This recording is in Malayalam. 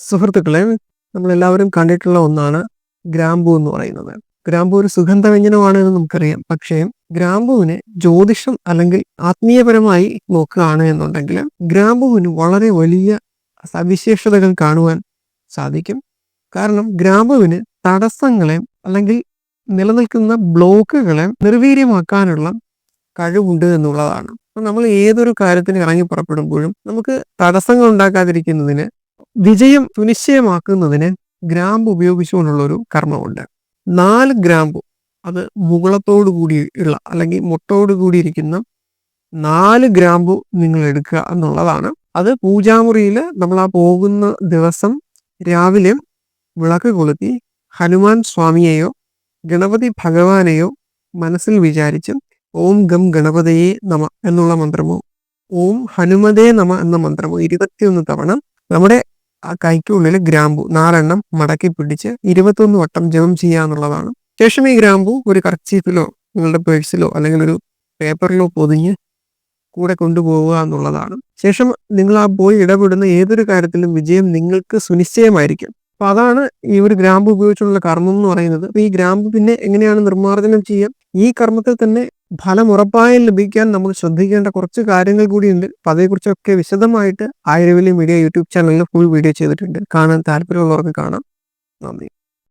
സുഹൃത്തുക്കളെ നമ്മളെല്ലാവരും കണ്ടിട്ടുള്ള ഒന്നാണ് ഗ്രാമ്പൂ എന്ന് പറയുന്നത്. ഗ്രാമ്പൂ ഒരു സുഗന്ധ സുഗന്ധവ്യഞ്ജനമാണ് എന്ന് നമുക്കറിയാം. പക്ഷേ ഗ്രാമ്പൂവിനെ ജ്യോതിഷം അല്ലെങ്കിൽ ആത്മീയപരമായി നോക്കുകയാണ് എന്നുണ്ടെങ്കിൽ ഗ്രാമ്പൂവിന് വളരെ വലിയ സവിശേഷതകൾ കാണുവാൻ സാധിക്കും. കാരണം ഗ്രാമ്പുവിന് തടസ്സങ്ങളെ അല്ലെങ്കിൽ നിലനിൽക്കുന്ന ബ്ലോക്കുകളെ നിർവീര്യമാക്കാനുള്ള കഴിവുണ്ട് എന്നുള്ളതാണ്. നമ്മൾ ഏതൊരു കാര്യത്തിന് ഇറങ്ങി പുറപ്പെടുമ്പോഴും നമുക്ക് തടസ്സങ്ങൾ ഉണ്ടാക്കാതിരിക്കുന്നതിന് വിജയം സുനിശ്ചയമാക്കുന്നതിന് ഗ്രാമ്പ് ഉപയോഗിച്ചുകൊണ്ടുള്ള ഒരു കർമ്മമുണ്ട്. നാല് ഗ്രാമ്പു അത് മുകളത്തോടു കൂടി ഉള്ള അല്ലെങ്കിൽ മുട്ടോട് കൂടിയിരിക്കുന്ന നാല് ഗ്രാമ്പു നിങ്ങൾ എടുക്കുക എന്നുള്ളതാണ്. അത് പൂജാമുറിയിൽ നമ്മൾ ആ പോകുന്ന ദിവസം രാവിലെ വിളക്ക് കൊളുത്തി ഹനുമാൻ സ്വാമിയെയോ ഗണപതി ഭഗവാനെയോ മനസ്സിൽ വിചാരിച്ച് ഓം ഗം ഗണപതയെ നമ എന്നുള്ള മന്ത്രമോ ഓം ഹനുമതേ നമ എന്ന മന്ത്രമോ ഇരുപത്തിയൊന്ന് തവണ നമ്മുടെ ആ കൈക്കുള്ളിൽ ഗ്രാമ്പു നാലെണ്ണം മടക്കി പിടിച്ച് ഇരുപത്തൊന്ന് വട്ടം ജപം ചെയ്യുക എന്നുള്ളതാണ്. ശേഷം ഈ ഗ്രാമ്പു ഒരു കർച്ചീഫിലോ നിങ്ങളുടെ പേഴ്സിലോ അല്ലെങ്കിൽ ഒരു പേപ്പറിലോ പൊതിഞ്ഞ് കൂടെ കൊണ്ടുപോവുക എന്നുള്ളതാണ്. ശേഷം നിങ്ങൾ ആ പോയി ഇടപെടുന്ന ഏതൊരു കാര്യത്തിലും വിജയം നിങ്ങൾക്ക് സുനിശ്ചയമായിരിക്കും. അപ്പൊ അതാണ് ഈ ഒരു ഗ്രാമ്പ് ഉപയോഗിച്ചുള്ള കർമ്മം എന്ന് പറയുന്നത്. അപ്പൊ ഈ ഗ്രാമ്പ് പിന്നെ എങ്ങനെയാണ് നിർമ്മാർജനം ചെയ്യുക? ഈ കർമ്മത്തിൽ തന്നെ ഫലം ഉറപ്പായും ലഭിക്കാൻ നമുക്ക് ശ്രദ്ധിക്കേണ്ട കുറച്ച് കാര്യങ്ങൾ കൂടിയുണ്ട്. അപ്പൊ അതേക്കുറിച്ചൊക്കെ വിശദമായിട്ട് ആയിരവലി മീഡിയ യൂട്യൂബ് ചാനലിൽ ഫുൾ വീഡിയോ ചെയ്തിട്ടുണ്ട്. കാണാൻ താല്പര്യമുള്ളവർക്ക് കാണാം. നന്ദി.